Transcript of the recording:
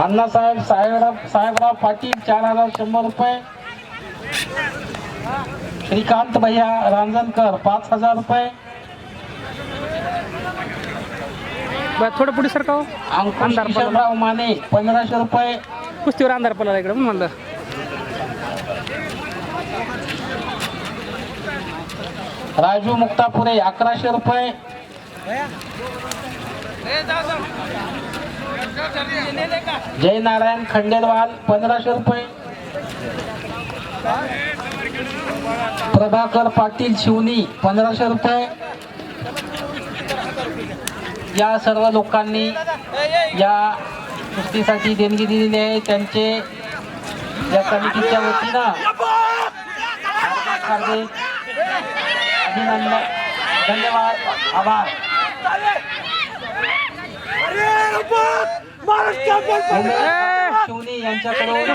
अण्णासाहेब साहेबराव साहेबराव पाटील चार हजार शंभर रुपये. श्रीकांत भैया रांजणकर पाच हजार रुपये. थोडं पुढे सर हो. किशनराव माने पंधराशे रुपये. कुस्तीवर अंधार पडला इकडे म्हणलं. राजू मुक्तापुरे अकराशे रुपये. जय नारायण खंडेलवाल पंधराशे रुपये. प्रभाकर पाटील शिवनी पंधराशे रुपये. या सर्व लोकांनी या कुस्तीसाठी देणगी दिलेली आहे. त्यांचे या समितीच्या वतीनं हार्दिक अभिनंदन. धन्यवाद. आभार. उमेश शिवनी यांच्याकडून.